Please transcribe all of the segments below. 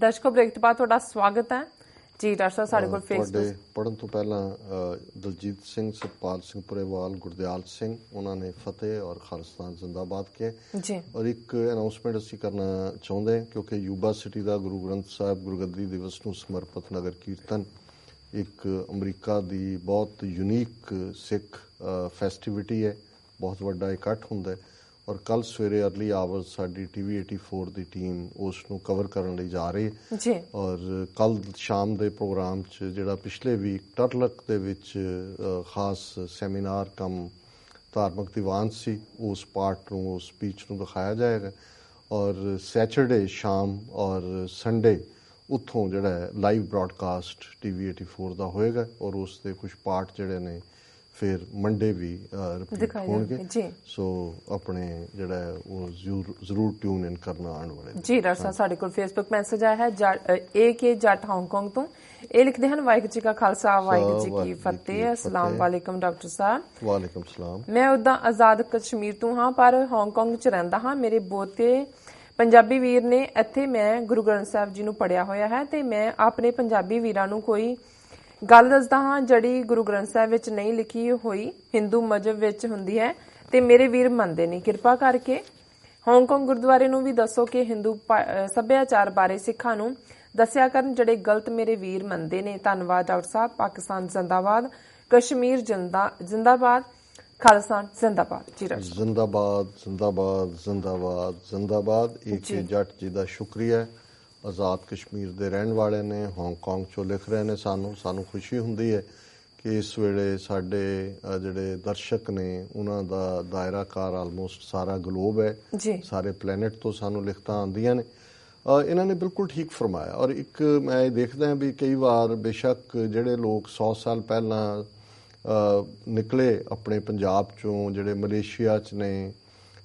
ਦਰਸ਼ਕੋ break ਤੋਂ ਬਾਅਦ ਤੁਹਾਡਾ ਸਵਾਗਤ ਹੈ। ਜੀ ਡਾਕਟਰ ਸਾਹਿਬ ਸਾਡੇ ਕੋਲ ਤੁਹਾਡੇ ਫੇਸਬੁੱਕ ਪੜਨ ਤੋਂ ਪਹਿਲਾਂ ਦਲਜੀਤ ਸਿੰਘ ਸਤਪਾਲ ਸਿੰਘ ਪੁਰੇਵਾਲ ਗੁਰਦਿਆਲ ਸਿੰਘ ਉਹਨਾਂ ਨੇ ਫਤਿਹ ਔਰ ਖਾਲਿਸਤਾਨ ਜ਼ਿੰਦਾਬਾਦ ਕੇ ਜੀ। ਔਰ ਇੱਕ ਅਨਾਉਂਸਮੈਂਟ ਅਸੀਂ ਕਰਨਾ ਚਾਹੁੰਦੇ ਹਾਂ ਕਿਉਂਕਿ ਯੂਬਾ ਸਿਟੀ ਦਾ ਗੁਰੂ ਗ੍ਰੰਥ ਸਾਹਿਬ ਗੁਰਗੱਦੀ ਦਿਵਸ ਨੂੰ ਸਮਰਪਿਤ ਨਗਰ ਕੀਰਤਨ ਇੱਕ ਅਮਰੀਕਾ ਦੀ ਬਹੁਤ ਯੂਨੀਕ ਸਿੱਖ ਫੈਸਟੀਵਿਟੀ ਹੈ। ਬਹੁਤ ਵੱਡਾ ਇਕੱਠ ਹੁੰਦਾ ਹੈ। ਔਰ ਕੱਲ ਸਵੇਰੇ ਅਰਲੀ ਆਵਰਸ ਸਾਡੀ ਟੀਵੀ 84 ਦੀ ਟੀਮ ਉਸ ਨੂੰ ਕਵਰ ਕਰਨ ਲਈ ਜਾ ਰਹੀ। ਹੈ ਜੀ। ਔਰ ਕੱਲ ਸ਼ਾਮ ਦੇ ਪ੍ਰੋਗਰਾਮ 'ਚ ਜਿਹੜਾ ਪਿਛਲੇ ਵੀਕ ਟਰਲਕ ਦੇ ਵਿੱਚ ਖਾਸ ਸੈਮੀਨਾਰ ਕਮ ਧਾਰਮਿਕ ਦੀਵਾਨ ਸੀ ਉਸ ਪਾਰਟ ਨੂੰ ਉਸ ਸਪੀਚ ਨੂੰ ਦਿਖਾਇਆ ਜਾਏਗਾ। ਔਰ ਸੈਚਰਡੇ ਸ਼ਾਮ ਔਰ ਸੰਡੇ ਉੱਥੋਂ ਜਿਹੜਾ ਲਾਈਵ ਬ੍ਰਾਡਕਾਸਟ ਟੀਵੀ 84 ਦਾ ਹੋਏਗਾ ਔਰ ਉਸ ਦੇ ਕੁਝ ਪਾਰਟ ਜਿਹੜੇ ਨੇ ਫਿਰ ਮੰਡੇ ਵੀ ਰਿਪੀਟ ਹੋਣਗੇ। ਸੋ ਆਪਣੇ ਜਿਹੜਾ ਉਹ ਜ਼ਰੂਰ ਟਿਊਨ ਇਨ ਕਰਨਾ ਆਉਣ ਵਾਲੇ। ਜੀ ਸਾਹਿਬ ਸਾਡੇ ਕੋਲ ਫੇਸਬੁੱਕ ਮੈਸੇਜ ਆਇਆ ਹੈ ਏ ਕੇ ਜੱਟ ਹਾਂਗਕਾਂਗ ਤੋਂ। ਇਹ ਲਿਖਦੇ ਹਨ ਵਾਹਿਗੁਰੂ ਜੀ ਕਾ ਖਾਲਸਾ ਵਾਹਿਗੁਰੂ ਜੀ ਕੀ ਫਤਿਹ ਅਸਲਾਮ ਵਾਲੇਕਮ ਡਾਕਟਰ ਸਾਹਿਬ। ਵਾਲੇਕੁਮ ਸਲਾਮ। ਮੈਂ ਉਦਾਂ ਆਜ਼ਾਦ ਕਸ਼ਮੀਰ ਤੋਂ ਹਾਂ ਪਰ ਹਾਂਗਕਾਂਗ ਚ ਰਹਿੰਦਾ ਹਾਂ। ਮੇਰੇ ਬੋਤੇ ਪੰਜਾਬੀ ਵੀਰ ਨੇ ਇੱਥੇ ਮੈਂ ਗੁਰੂ ਗ੍ਰੰਥ ਸਾਹਿਬ ਜੀ ਨੂੰ ਪੜਿਆ ਹੋਇਆ ਹੈ ਤੇ ਮੈਂ ਆਪਣੇ ਪੰਜਾਬੀ ਵੀਰਾਂ ਨੂੰ ਕੋਈ ਗੱਲ ਦੱਸਦਾ ਹਾਂ ਜਿਹੜੀ ਗੁਰੂ ਗ੍ਰੰਥ ਸਾਹਿਬ ਵਿੱਚ ਨਹੀਂ ਲਿਖੀ ਹੋਈ ਹਿੰਦੂ ਮਜਹਬ ਵਿੱਚ ਹੁੰਦੀ ਹੈ ਤੇ ਮੇਰੇ ਵੀਰ ਮੰਨਦੇ ਨਹੀਂ ਕਿਰਪਾ ਕਰਕੇ ਹਾਂਗਕਾਂਗ ਗੁਰਦੁਆਰੇ ਨੂੰ ਵੀ ਦੱਸੋ ਕਿ ਹਿੰਦੂ ਸੱਭਿਆਚਾਰ ਬਾਰੇ ਸਿੱਖਾਂ ਨੂੰ ਦੱਸਿਆ ਕਰਨ ਜਿਹੜੇ ਗਲਤ ਮੇਰੇ ਵੀਰ ਮੰਨਦੇ ਨੇ। ਧੰਨਵਾਦ ਡਾਕਟਰ ਸਾਹਿਬ। ਪਾਕਿਸਤਾਨ ਜ਼ਿੰਦਾਬਾਦ ਕਸ਼ਮੀਰ ਜਿੰਦਾ ਜਿੰਦਾਬਾਦ ਖਾਲਸਾ ਜ਼ਿੰਦਾਬਾਦ। ਜੀ ਸਾਹਿਬ। ਜ਼ਿੰਦਾਬਾਦ ਜ਼ਿੰਦਾਬਾਦ ਜ਼ਿੰਦਾਬਾਦ ਜ਼ਿੰਦਾਬਾਦ। ਏਕੇ ਜੱਟ ਜੀ ਦਾ ਸ਼ੁਕਰੀਆ। ਆਜ਼ਾਦ ਕਸ਼ਮੀਰ ਦੇ ਰਹਿਣ ਵਾਲੇ ਨੇ ਹਾਂਗਕਾਂਗ ਚੋਂ ਲਿਖ ਰਹੇ ਨੇ ਸਾਨੂੰ ਸਾਨੂੰ ਖੁਸ਼ੀ ਹੁੰਦੀ ਹੈ ਕਿ ਇਸ ਵੇਲੇ ਸਾਡੇ ਜਿਹੜੇ ਦਰਸ਼ਕ ਨੇ ਉਹਨਾਂ ਦਾ ਦਾਇਰਾਕਾਰ ਆਲਮੋਸਟ ਸਾਰਾ ਗਲੋਬ ਹੈ। ਸਾਰੇ ਪਲੈਨਟ ਤੋਂ ਸਾਨੂੰ ਲਿਖਤਾਂ ਆਉਂਦੀਆਂ ਨੇ। ਇਹਨਾਂ ਨੇ ਬਿਲਕੁਲ ਠੀਕ ਫਰਮਾਇਆ ਔਰ ਇੱਕ ਮੈਂ ਇਹ ਦੇਖਦਾ ਹਾਂ ਵੀ ਕਈ ਵਾਰ ਬੇਸ਼ੱਕ ਜਿਹੜੇ ਲੋਕ 100 ਸਾਲ ਪਹਿਲਾਂ ਨਿਕਲੇ ਆਪਣੇ ਪੰਜਾਬ ਚੋਂ ਜਿਹੜੇ ਮਲੇਸ਼ੀਆ ਚ ਨੇ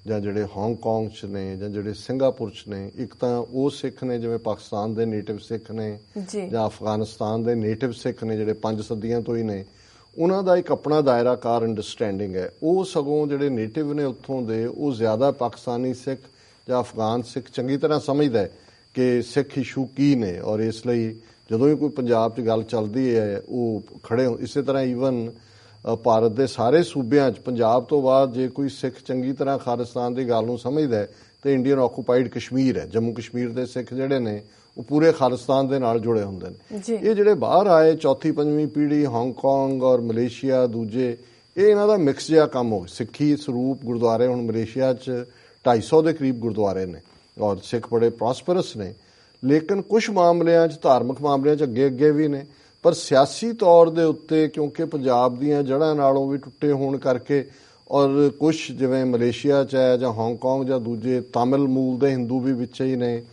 ਜਾਂ ਜਿਹੜੇ ਹਾਂਗਕਾਂਗ ਚ ਨੇ ਜਾਂ ਜਿਹੜੇ ਸਿੰਗਾਪੁਰ ਚ ਨੇ ਇੱਕ ਤਾਂ ਉਹ ਸਿੱਖ ਨੇ ਜਿਵੇਂ ਪਾਕਿਸਤਾਨ ਦੇ ਨੇਟਿਵ ਸਿੱਖ ਨੇ ਜੀ। ਅਫਗਾਨਿਸਤਾਨ ਦੇ ਨੇਟਿਵ ਸਿੱਖ ਨੇ ਜਿਹੜੇ ਪੰਜ ਸਦੀਆਂ ਤੋਂ ਹੀ ਨੇ ਉਹਨਾਂ ਦਾ ਇੱਕ ਆਪਣਾ ਦਾਇਰਾਕਾਰ ਅੰਡਰਸਟੈਂਡਿੰਗ ਹੈ। ਉਹ ਸਗੋਂ ਜਿਹੜੇ ਨੇਟਿਵ ਨੇ ਉੱਥੋਂ ਦੇ ਉਹ ਜ਼ਿਆਦਾ ਪਾਕਿਸਤਾਨੀ ਸਿੱਖ ਜਾਂ ਅਫਗਾਨ ਸਿੱਖ ਚੰਗੀ ਤਰ੍ਹਾਂ ਸਮਝਦਾ ਹੈ ਕਿ ਸਿੱਖ ਇਸ਼ੂ ਕੀ ਨੇ ਔਰ ਇਸ ਲਈ ਜਦੋਂ ਵੀ ਕੋਈ ਪੰਜਾਬ 'ਚ ਗੱਲ ਚੱਲਦੀ ਹੈ ਉਹ ਖੜੇ ਹੋ ਇਸੇ ਤਰ੍ਹਾਂ ਈਵਨ ਭਾਰਤ ਦੇ ਸਾਰੇ ਸੂਬਿਆਂ 'ਚ ਪੰਜਾਬ ਤੋਂ ਬਾਅਦ ਜੇ ਕੋਈ ਸਿੱਖ ਚੰਗੀ ਤਰ੍ਹਾਂ ਖਾਲਿਸਤਾਨ ਦੀ ਗੱਲ ਨੂੰ ਸਮਝਦਾ ਹੈ ਤੇ ਇੰਡੀਅਨ ਆਕੂਪਾਈਡ ਕਸ਼ਮੀਰ ਹੈ ਜੰਮੂ ਕਸ਼ਮੀਰ ਦੇ ਸਿੱਖ ਜਿਹੜੇ ਨੇ ਉਹ ਪੂਰੇ ਖਾਲਿਸਤਾਨ ਦੇ ਨਾਲ ਜੁੜੇ ਹੁੰਦੇ ਨੇ। ਇਹ ਜਿਹੜੇ ਬਾਹਰ ਆਏ ਚੌਥੀ ਪੰਜਵੀਂ ਪੀੜ੍ਹੀ ਹਾਂਗਕਾਂਗ ਔਰ ਮਲੇਸ਼ੀਆ ਦੂਜੇ ਇਹ ਇਹਨਾਂ ਦਾ ਮਿਕਸ ਜਿਹਾ ਕੰਮ ਹੋ ਸਿੱਖੀ ਸਰੂਪ ਗੁਰਦੁਆਰੇ ਹੁਣ ਮਲੇਸ਼ੀਆ 'ਚ 250 ਦੇ ਕਰੀਬ ਗੁਰਦੁਆਰੇ ਨੇ ਔਰ ਸਿੱਖ ਬੜੇ ਪ੍ਰੋਸਪਰਸ ਨੇ। ਲੇਕਿਨ ਕੁਝ ਮਾਮਲਿਆਂ 'ਚ ਧਾਰਮਿਕ ਮਾਮਲਿਆਂ 'ਚ ਅੱਗੇ ਅੱਗੇ ਵੀ ਨੇ। ਪਰ ਸਿਆਸੀ ਤੌਰ ਦੇ ਉੱਤੇ ਕਿਉਂਕਿ ਪੰਜਾਬ ਦੀਆਂ ਜੜ੍ਹਾਂ ਨਾਲੋਂ ਵੀ ਟੁੱਟੇ ਹੋਣ ਕਰਕੇ ਔਰ ਕੁਝ ਜਿਵੇਂ ਮਲੇਸ਼ੀਆ 'ਚ ਹੈ ਜਾਂ ਹਾਂਗਕਾਂਗ ਜਾਂ ਦੂਜੇ ਤਾਮਿਲ ਮੂਲ ਦੇ ਹਿੰਦੂ ਵੀ ਵਿੱਚ ਹੀ ਨੇ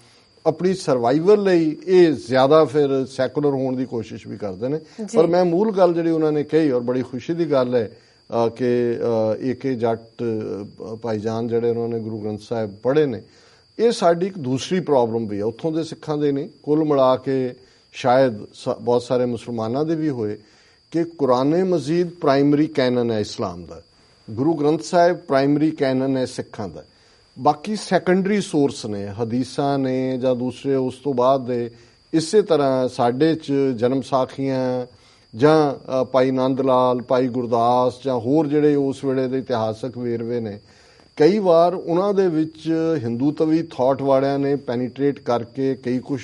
ਆਪਣੀ ਸਰਵਾਈਵਲ ਲਈ ਇਹ ਜ਼ਿਆਦਾ ਫਿਰ ਸੈਕੂਲਰ ਹੋਣ ਦੀ ਕੋਸ਼ਿਸ਼ ਵੀ ਕਰਦੇ ਨੇ। ਪਰ ਮੈਂ ਮੂਲ ਗੱਲ ਜਿਹੜੀ ਉਹਨਾਂ ਨੇ ਕਹੀ ਔਰ ਬੜੀ ਖੁਸ਼ੀ ਦੀ ਗੱਲ ਹੈ ਕਿ ਏਕੇ ਜੱਟ ਭਾਈਜਾਨ ਜਿਹੜੇ ਉਹਨਾਂ ਨੇ ਗੁਰੂ ਗ੍ਰੰਥ ਸਾਹਿਬ ਪੜ੍ਹੇ ਨੇ ਇਹ ਸਾਡੀ ਇੱਕ ਦੂਸਰੀ ਪ੍ਰੋਬਲਮ ਵੀ ਹੈ ਉੱਥੋਂ ਦੇ ਸਿੱਖਾਂ ਦੇ ਨਹੀਂ ਕੁੱਲ ਮਿਲਾ ਕੇ ਸ਼ਾਇਦ ਸ- ਬਹੁਤ ਸਾਰੇ ਮੁਸਲਮਾਨਾਂ ਦੇ ਵੀ ਹੋਏ ਕਿ ਕੁਰਾਨੇ ਮਜੀਦ ਪ੍ਰਾਇਮਰੀ ਕੈਨਨ ਹੈ ਇਸਲਾਮ ਦਾ ਗੁਰੂ ਗ੍ਰੰਥ ਸਾਹਿਬ ਪ੍ਰਾਇਮਰੀ ਕੈਨਨ ਹੈ ਸਿੱਖਾਂ ਦਾ ਬਾਕੀ ਸੈਕੰਡਰੀ ਸੋਰਸ ਨੇ ਹਦੀਸਾਂ ਨੇ ਜਾਂ ਦੂਸਰੇ ਉਸ ਤੋਂ ਬਾਅਦ ਦੇ ਇਸੇ ਤਰ੍ਹਾਂ ਸਾਡੇ ਚ ਜਨਮ ਸਾਖੀਆਂ ਜਾਂ ਭਾਈ ਨੰਦ ਲਾਲ ਭਾਈ ਗੁਰਦਾਸ ਜਾਂ ਹੋਰ ਜਿਹੜੇ ਉਸ ਵੇਲੇ ਦੇ ਇਤਿਹਾਸਕ ਵੇਰਵੇ ਨੇ ਕਈ ਵਾਰ ਉਹਨਾਂ ਦੇ ਵਿੱਚ ਹਿੰਦੂਤਵੀ ਥਾਟ ਵਾਲਿਆਂ ਨੇ ਪੈਨੀਟ੍ਰੇਟ ਕਰਕੇ ਕਈ ਕੁਝ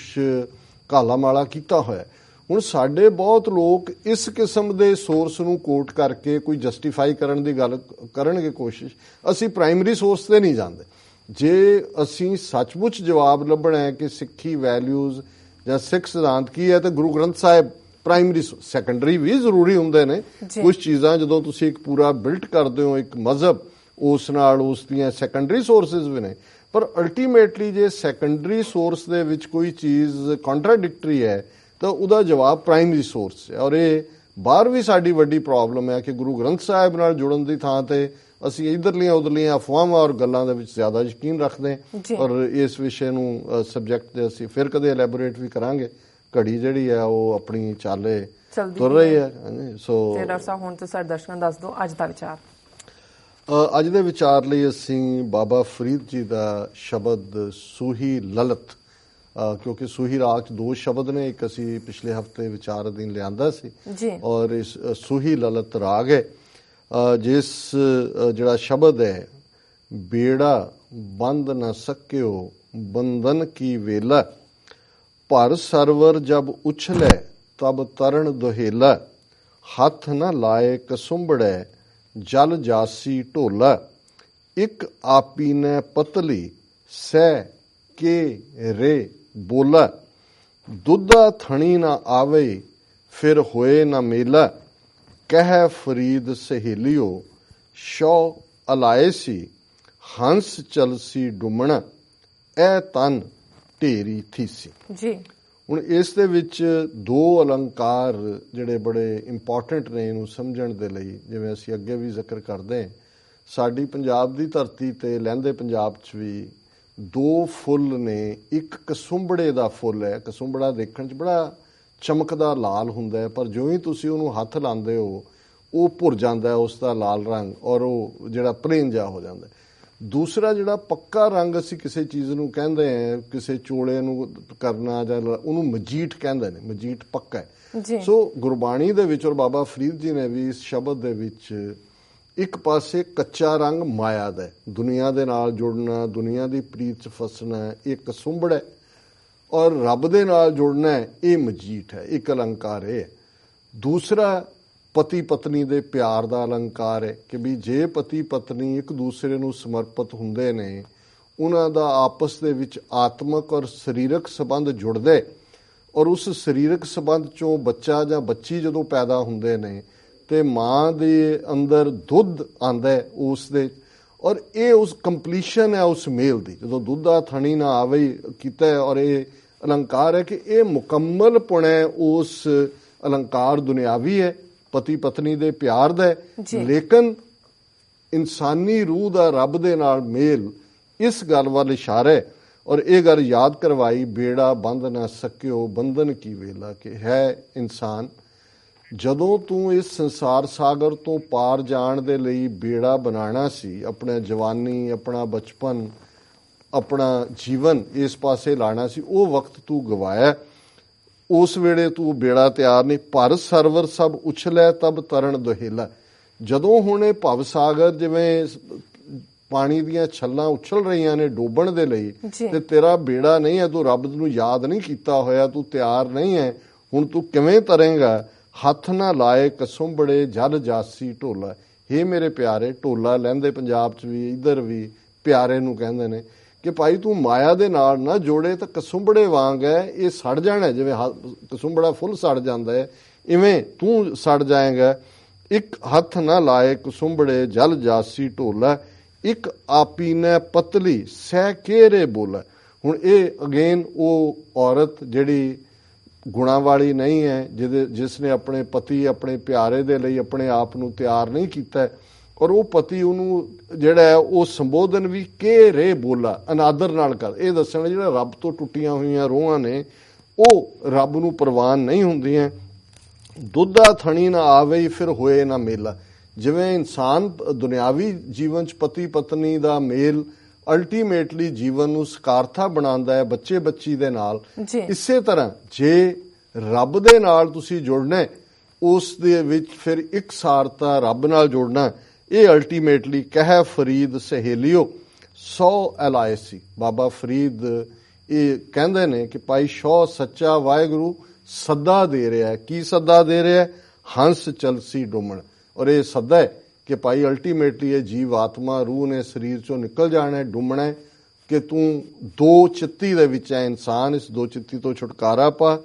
ਕਾਲਾ ਮਾਲਾ ਕੀਤਾ ਹੋਇਆ। ਹੁਣ ਸਾਡੇ ਬਹੁਤ ਲੋਕ ਇਸ ਕਿਸਮ ਦੇ ਸੋਰਸ ਨੂੰ ਕੋਟ ਕਰਕੇ ਕੋਈ ਜਸਟੀਫਾਈ ਕਰਨ ਦੀ ਗੱਲ ਕਰਨਗੇ ਕੋਸ਼ਿਸ਼ ਅਸੀਂ ਪ੍ਰਾਇਮਰੀ ਸੋਰਸ ਤੇ ਨਹੀਂ ਜਾਂਦੇ ਜੇ ਅਸੀਂ ਸੱਚਮੁੱਚ ਜਵਾਬ ਲੱਭਣਾ ਹੈ ਕਿ ਸਿੱਖੀ ਵੈਲਿਊਜ਼ ਜਾਂ ਸਿੱਖ ਸਿਧਾਂਤ ਕੀ ਹੈ ਤਾਂ ਗੁਰੂ ਗ੍ਰੰਥ ਸਾਹਿਬ ਪ੍ਰਾਇਮਰੀ ਸੈਕੰਡਰੀ ਵੀ ਜ਼ਰੂਰੀ ਹੁੰਦੇ ਨੇ। ਕੁਝ ਚੀਜ਼ਾਂ ਜਦੋਂ ਤੁਸੀਂ ਇੱਕ ਪੂਰਾ ਬਿਲਟ ਕਰਦੇ ਹੋ ਇੱਕ ਮਜ਼ਹਬ ਉਸ ਨਾਲ ਉਸ ਦੀਆਂ ਸੈਕੰਡਰੀ ਸੋਰਸਸ ਵੀ ਨੇ ਪਰ ਅਲਟੀਮੇਟਲੀ ਜੇ ਸੈਕੰਡਰੀ ਸੋਰਸ ਦੇ ਵਿੱਚ ਕੋਈ ਚੀਜ਼ ਕੰਟਰਾਡਿਕਟਰੀ ਹੈ ਤਾਂ ਉਹਦਾ ਜਵਾਬ ਪ੍ਰਾਇਮਰੀ ਸੋਰਸ ਹੈ। ਔਰ ਇਹ ਬਾਹਰ ਵੀ ਸਾਡੀ ਵੱਡੀ ਪ੍ਰੋਬਲਮ ਹੈ ਕਿ ਗੁਰੂ ਗ੍ਰੰਥ ਸਾਹਿਬ ਨਾਲ ਜੁੜਨ ਦੀ ਥਾਂ ਤੇ ਅਸੀਂ ਇਧਰਲੀਆਂ ਉਧਰਲੀਆਂ ਅਫਵਾਹਾਂ ਔਰ ਗੱਲਾਂ ਦੇ ਵਿੱਚ ਜ਼ਿਆਦਾ ਯਕੀਨ ਰੱਖਦੇ ਔਰ ਇਸ ਵਿਸ਼ੇ ਨੂੰ ਸਬਜੈਕਟ ਤੇ ਅਸੀਂ ਫਿਰ ਕਦੇ ਐਲੈਬੋਰੇਟ ਵੀ ਕਰਾਂਗੇ। ਘੜੀ ਜਿਹੜੀ ਹੈ ਉਹ ਆਪਣੀ ਚਾਲੇ ਤੁਰ ਰਹੀ ਹੈ। ਸੋ ਤੇ ਡਾਕਟਰ ਸਾਹਿਬ ਹੁਣ ਤੇ ਸਾਡੇ ਦਰਸ਼ਕਾਂ ਦੱਸ ਦਿਓ ਅੱਜ ਦਾ ਵਿਚਾਰ। ਅੱਜ ਦੇ ਵਿਚਾਰ ਲਈ ਅਸੀਂ ਬਾਬਾ ਫਰੀਦ ਜੀ ਦਾ ਸ਼ਬਦ ਸੂਹੀ ਲਲਤ ਕਿਉਂਕਿ ਸੂਹੀ ਰਾਗ ਚ ਦੋ ਸ਼ਬਦ ਨੇ ਇੱਕ ਅਸੀਂ ਪਿਛਲੇ ਹਫ਼ਤੇ ਵਿਚਾਰ ਅਧੀਨ ਲਿਆਂਦਾ ਸੀ ਜੀ। ਔਰ ਇਸ ਸੂਹੀ ਲਲਤ ਰਾਗ ਹੈ। ਜਿਸ ਜਿਹੜਾ ਸ਼ਬਦ ਹੈ ਬੇੜਾ ਬੰਦ ਨ ਸਕਿਓ ਬੰਧਨ ਕੀ ਵੇਲਾ ਭਰ ਸਰਵਰ ਜਬ ਉਛਲੇ ਤਬ ਤਰਨ ਦੁਹੇਲਾ ਹੱਥ ਨ ਲਾਏ ਕਸੁੰਬੜੈ ਜਲ ਜਾਸੀ ਢੋਲਾ, ਇੱਕ ਆਪੀ ਨੇ ਪਤਲੀ, ਸਹਿ ਕੇ ਰੇ ਬੋਲਾ। ਦੁੱਧਾ ਥਣੀ ਨਾ ਆਵੇ, ਫਿਰ ਹੋਏ ਨਾ ਮੇਲਾ। ਕਹਿ ਫਰੀਦ ਸਹੇਲਿਓ, ਸ਼ੋ ਅਲਾਏ ਸੀ, ਹੰਸ ਚਲਸੀ ਡੁਮਣ, ਐ ਤਨ ਢੇਰੀ ਥੀਸੀ। ਜੀ। ਹੁਣ ਇਸ ਦੇ ਵਿੱਚ ਦੋ ਅਲੰਕਾਰ ਜਿਹੜੇ ਬੜੇ ਇੰਪੋਰਟੈਂਟ ਨੇ ਇਹਨੂੰ ਸਮਝਣ ਦੇ ਲਈ, ਜਿਵੇਂ ਅਸੀਂ ਅੱਗੇ ਵੀ ਜ਼ਿਕਰ ਕਰਦੇ ਹਾਂ, ਸਾਡੀ ਪੰਜਾਬ ਦੀ ਧਰਤੀ ਤੇ ਲਹਿੰਦੇ ਪੰਜਾਬ 'ਚ ਵੀ ਦੋ ਫੁੱਲ ਨੇ, ਇੱਕ ਕਸੁੰਬੜੇ ਦਾ ਫੁੱਲ ਹੈ, ਕਸੁੰਬੜਾ ਦੇਖਣ 'ਚ ਬੜਾ ਚਮਕਦਾ ਲਾਲ ਹੁੰਦਾ ਹੈ, ਪਰ ਜਿਉਂ ਹੀ ਤੁਸੀਂ ਉਹਨੂੰ ਹੱਥ ਲਾਉਂਦੇ ਹੋ, ਉਹ ਭੁਰ ਜਾਂਦਾ ਹੈ, ਉਸ ਦਾ ਲਾਲ ਰੰਗ ਔਰ ਉਹ ਜਿਹੜਾ ਪਲੇਨ ਜਾ ਹੋ ਜਾਂਦਾ ਦੂਸਰਾ ਜਿਹੜਾ ਪੱਕਾ ਰੰਗ ਅਸੀਂ ਕਿਸੇ ਚੀਜ਼ ਨੂੰ ਕਹਿੰਦੇ ਆ ਕਿਸੇ ਚੋਲੇ ਨੂੰ ਕਰਨਾ ਜਾਂ ਉਹਨੂੰ ਮਜੀਠ ਕਹਿੰਦੇ ਨੇ ਮਜੀਠ ਪੱਕਾ ਹੈ। ਜੀ। ਸੋ ਗੁਰਬਾਣੀ ਦੇ ਵਿੱਚ ਔਰ ਬਾਬਾ ਫਰੀਦ ਜੀ ਨੇ ਵੀ ਇਸ ਸ਼ਬਦ ਦੇ ਵਿੱਚ ਇੱਕ ਪਾਸੇ ਕੱਚਾ ਰੰਗ ਮਾਇਆ ਦਾ। ਦੁਨੀਆ ਦੇ ਨਾਲ ਜੁੜਨਾ ਦੁਨੀਆ ਦੀ ਪ੍ਰੀਤ ਚ ਫਸਣਾ ਇਹ ਕਸੁੰਬੜ ਹੈ। ਔਰ ਰੱਬ ਦੇ ਨਾਲ ਜੁੜਨਾ ਇਹ ਮਜੀਠ ਹੈ ਇੱਕ ਅਲੰਕਾਰ ਇਹ ਹੈ। ਦੂਸਰਾ ਪਤੀ ਪਤਨੀ ਦੇ ਪਿਆਰ ਦਾ ਅਲੰਕਾਰ ਹੈ ਕਿ ਵੀ ਜੇ ਪਤੀ ਪਤਨੀ ਇੱਕ ਦੂਸਰੇ ਨੂੰ ਸਮਰਪਿਤ ਹੁੰਦੇ ਨੇ, ਉਹਨਾਂ ਦਾ ਆਪਸ ਦੇ ਵਿੱਚ ਆਤਮਿਕ ਔਰ ਸਰੀਰਕ ਸੰਬੰਧ ਜੁੜਦੇ ਔਰ ਉਸ ਸਰੀਰਕ ਸੰਬੰਧ ਚੋਂ ਬੱਚਾ ਜਾਂ ਬੱਚੀ ਜਦੋਂ ਪੈਦਾ ਹੁੰਦੇ ਨੇ ਤੇ ਮਾਂ ਦੇ ਅੰਦਰ ਦੁੱਧ ਆਂਦਾ ਹੈ ਉਸ ਦੇ ਔਰ ਇਹ ਉਸ ਕੰਪਲੀਸ਼ਨ ਹੈ ਉਸ ਮੇਲ ਦੀ। ਜਦੋਂ ਦੁੱਧ ਆ ਥਣੀ ਨਾ ਆਵੇ ਕੀਤਾ ਔਰ ਇਹ ਅਲੰਕਾਰ ਹੈ ਕਿ ਇਹ ਮੁਕੰਮਲ ਪੁਣੇ ਉਸ ਅਲੰਕਾਰ ਦੁਨਿਆਵੀ ਹੈ। ਪਤੀ ਪਤਨੀ ਦੇ ਪਿਆਰ ਦਾ। ਲੇਕਿਨ ਇਨਸਾਨੀ ਰੂਹ ਦਾ ਰੱਬ ਦੇ ਨਾਲ ਮੇਲ ਇਸ ਗੱਲ ਵੱਲ ਇਸ਼ਾਰਾ ਹੈ ਔਰ ਇਹ ਗੱਲ ਯਾਦ ਕਰਵਾਈ ਬੇੜਾ ਬੰਦ ਨਾ ਸਕਿਓ ਬੰਧਨ ਕੀ ਵੇਲਾ ਕਿ ਹੈ ਇਨਸਾਨ ਜਦੋਂ ਤੂੰ ਇਸ ਸੰਸਾਰ ਸਾਗਰ ਤੋਂ ਪਾਰ ਜਾਣ ਦੇ ਲਈ ਬੇੜਾ ਬਣਾਉਣਾ ਸੀ ਆਪਣਾ ਜਵਾਨੀ ਆਪਣਾ ਬਚਪਨ ਆਪਣਾ ਜੀਵਨ ਇਸ ਪਾਸੇ ਲਾਣਾ ਸੀ ਉਹ ਵਕਤ ਤੂੰ ਗਵਾਇਆ ਉਸ ਵੇਲੇ ਤੂੰ ਬੇੜਾ ਤਿਆਰ ਨਹੀਂ ਪਰ ਸਰਵਰ ਸਭ ਉਛਲੇ ਤਬ ਤਰਨ ਦੁਹੇਲਾ। ਜਦੋਂ ਹੁਣ ਭਵ ਸਾਗਰ ਜਿਵੇਂ ਪਾਣੀ ਦੀਆਂ ਛੱਲਾਂ ਉਛਲ ਰਹੀਆਂ ਨੇ ਡੋਬਣ ਦੇ ਲਈ। ਤੇ ਤੇਰਾ ਬੇੜਾ ਨਹੀਂ ਹੈ ਤੂੰ ਰੱਬ ਨੂੰ ਯਾਦ ਨਹੀਂ ਕੀਤਾ ਹੋਇਆ ਤੂੰ ਤਿਆਰ ਨਹੀਂ ਹੈ ਹੁਣ ਤੂੰ ਕਿਵੇਂ ਤਰੇਂਗਾ? ਹੱਥ ਨਾ ਲਾਏ ਕਸੁੰਬੜੇ ਜਲ ਜਾਸੀ ਢੋਲਾ। ਹੇ ਮੇਰੇ ਪਿਆਰੇ ਢੋਲਾ ਲੈਂਦੇ ਪੰਜਾਬ 'ਚ ਵੀ ਇੱਧਰ ਵੀ ਪਿਆਰੇ ਨੂੰ ਕਹਿੰਦੇ ਨੇ। ਕਿ ਭਾਈ ਤੂੰ ਮਾਇਆ ਦੇ ਨਾਲ ਨਾ ਜੋੜੇ ਤਾਂ ਕਸੁੰਬੜੇ ਵਾਂਗ ਹੈ ਇਹ ਸੜ ਜਾਣਾ ਜਿਵੇਂ ਕਸੁੰਬੜਾ ਫੁੱਲ ਸੜ ਜਾਂਦਾ ਹੈ ਇਵੇਂ ਤੂੰ ਸੜ ਜਾਏਗਾ। ਇੱਕ ਹੱਥ ਨਾ ਲਾਏ ਕਸੁੰਬੜੇ, ਜਲ ਜਾਸੀ ਢੋਲਾ, ਇੱਕ ਆਪੀ ਨੇ ਪਤਲੀ, ਸਹਿ ਕੇਰੇ ਬੋਲਾ। ਹੁਣ ਇਹ ਅਗੇਨ ਉਹ ਔਰਤ ਜਿਹੜੀ ਗੁਣਾ ਵਾਲੀ ਨਹੀਂ ਹੈ ਜਿਹਦੇ, ਜਿਸ ਨੇ ਆਪਣੇ ਪਤੀ, ਆਪਣੇ ਪਿਆਰੇ ਦੇ ਲਈ ਆਪਣੇ ਆਪ ਨੂੰ ਤਿਆਰ ਨਹੀਂ ਕੀਤਾ ਔਰ ਉਹ ਪਤੀ ਉਹਨੂੰ ਜਿਹੜਾ ਉਹ ਸੰਬੋਧਨ ਵੀ ਕੇ ਰੇ ਬੋਲਾ ਅਨਾਦਰ ਨਾਲ ਕਰ। ਇਹ ਦੱਸਣ ਜਿਹੜਾ ਰੱਬ ਤੋਂ ਟੁੱਟੀਆਂ ਹੋਈਆਂ ਰੋਹਾਂ ਨੇ ਉਹ ਰੱਬ ਨੂੰ ਪ੍ਰਵਾਨ ਨਹੀਂ ਹੁੰਦੀਆਂ। ਦੁੱਧਾ ਥਣੀ ਨਾ ਆਵੇ ਫਿਰ ਹੋਏ ਨਾ ਮੇਲਾ। ਜਿਵੇਂ ਇਨਸਾਨ ਦੁਨਿਆਵੀ ਜੀਵਨ ਚ ਪਤੀ ਪਤਨੀ ਦਾ ਮੇਲ ਅਲਟੀਮੇਟਲੀ ਜੀਵਨ ਨੂੰ ਸਕਾਰਥਾ ਬਣਾਉਂਦਾ ਹੈ ਬੱਚੇ ਬੱਚੀ ਦੇ ਨਾਲ। ਇਸੇ ਤਰ੍ਹਾਂ ਜੇ ਰੱਬ ਦੇ ਨਾਲ ਤੁਸੀਂ ਜੁੜਨਾ ਉਸ ਦੇ ਵਿੱਚ ਫਿਰ ਇੱਕ ਸਾਰਤਾ ਰੱਬ ਨਾਲ ਜੁੜਨਾ ਇਹ ਅਲਟੀਮੇਟਲੀ ਕਹਿ ਫਰੀਦ ਸਹੇਲਿਓ, ਸੋ ਐਲਾਇਸੀ ਬਾਬਾ ਫਰੀਦ ਇਹ ਕਹਿੰਦੇ ਨੇ ਕਿ ਭਾਈ ਸ਼ੋ ਸੱਚਾ ਵਾਹਿਗੁਰੂ ਸੱਦਾ ਦੇ ਰਿਹਾ ਹੈ। ਕੀ ਸੱਦਾ ਦੇ ਰਿਹਾ ਹੈ? ਹੰਸ ਚਲਸੀ ਡੁੰਮਣ। ਔਰ ਇਹ ਸੱਦਾ ਹੈ ਕਿ ਭਾਈ ਅਲਟੀਮੇਟਲੀ ਇਹ ਜੀਵ ਆਤਮਾ, ਰੂਹ ਨੇ ਸਰੀਰ ਚੋਂ ਨਿਕਲ ਜਾਣਾ ਹੈ, ਡੁੰਮਣਾ ਹੈ ਕਿ ਤੂੰ ਦੋ ਚਿੱਤੀ ਦੇ ਵਿੱਚ ਹੈ ਇਨਸਾਨ, ਇਸ ਦੋ ਚਿੱਤੀ ਤੋਂ ਛੁਟਕਾਰਾ ਪਾ।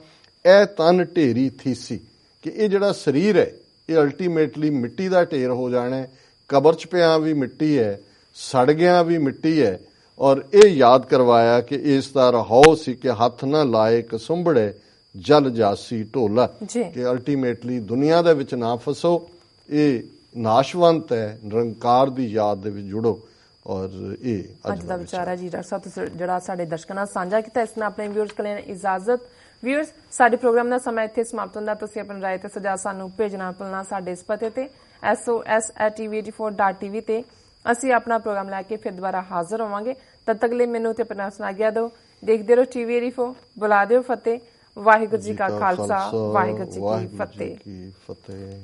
ਇਹ ਤਨ ਢੇਰੀ ਥੀਸੀ ਕਿ ਇਹ ਜਿਹੜਾ ਸਰੀਰ ਹੈ, ਇਹ ਅਲਟੀਮੇਟਲੀ ਮਿੱਟੀ ਦਾ ਢੇਰ ਹੋ ਜਾਣਾ ਹੈ ਕਬਰ ਚ ਪਿਆ ਵੀ ਮਿੱਟੀ ਹੈ ਸੜ ਗਿਆ ਵੀ ਮਿੱਟੀ ਹੈ ਔਰ ਇਹ ਯਾਦ ਕਰਵਾਇਆ ਕਿ ਇਸ ਦਾ ਰਹੋ ਸੀ ਕਿ ਹੱਥ ਨਾ ਲਾਏ ਕਸੁੰਬੜੇ ਜਲ ਜਾਸੀ ਢੋਲਾ। ਕਿ ਅਲਟੀਮੇਟਲੀ ਦੁਨੀਆ ਦੇ ਵਿੱਚ ਨਾ ਫਸੋ ਇਹ ਨਾਸ਼ਵੰਤ ਹੈ ਨਿਰੰਕਾਰ ਦੀ ਯਾਦ ਦੇ ਵਿੱਚ ਜੁੜੋ ਔਰ ਇਹ ਅੱਜ ਦਾ ਵਿਚਾਰ ਜੀ ਡਾਕਟਰ ਸਾਹਿਬ ਜਿਹੜਾ ਸਾਡੇ ਦਰਸ਼ਕਾਂ ਨਾਲ ਸਾਂਝਾ ਕੀਤਾ ਇਸ ਨਾਲ ਆਪਣੇ ਵਿਊਅਰਸ ਕੋਲ ਇਜਾਜ਼ਤ ਵਿਊਅਰਸ ਸਾਡੇ ਪ੍ਰੋਗਰਾਮ ਦਾ ਸਮਾਂ ਇੱਥੇ ਸਮਾਪਤ ਹੁੰਦਾ। ਤੁਸੀਂ ਆਪਣੀ ਰਾਏ ਤੇ ਸੁਝਾਅ ਸਾਨੂੰ ਭੇਜਣਾ ਭੁੱਲਣਾ ਸਾਡੇ ਇਸ ਪਤੇ ਤੇ sos@tv84.tv ਤੇ। ਅਸੀਂ ਆਪਣਾ ਪ੍ਰੋਗਰਾਮ ਲੈ ਕੇ ਫਿਰ ਦੁਬਾਰਾ ਹਾਜ਼ਰ ਹੋਵਾਂਗੇ। ਤਦ ਤੱਕ ਲਈ ਮੈਨੂੰ ਤੇ ਆਪਣਾ ਸੁਣਾ ਗਿਆ ਦਿਓ। ਦੇਖਦੇ ਰਹੋ ਟੀਵੀ ਰੀਫੋ ਬੁਲਾ ਦਿਓ ਫਤਿਹ। ਵਾਹਿਗੁਰੂ ਜੀ ਕਾ ਖਾਲਸਾ। ਵਾਹਿਗੁਰੂ ਜੀ ਕੀ ਫਤਿਹ।